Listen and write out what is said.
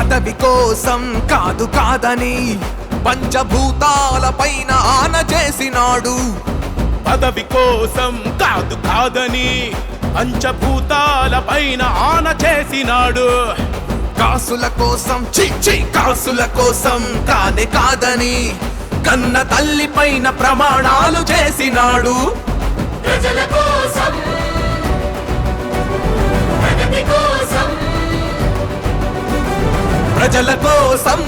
పదవి కోసం కాదు కాదని పంచభూతాల పైన ఆన చేసినాడు. పదవి కోసం కాదు కాదని పంచభూతాల పైన ఆన చేసినాడు. కాసుల కోసం చిచ్చి కాసుల కోసం కానే కాదని కన్న తల్లి పైన ప్రమాణాలు చేసినాడు. ప్రజల ప్రజల కోసం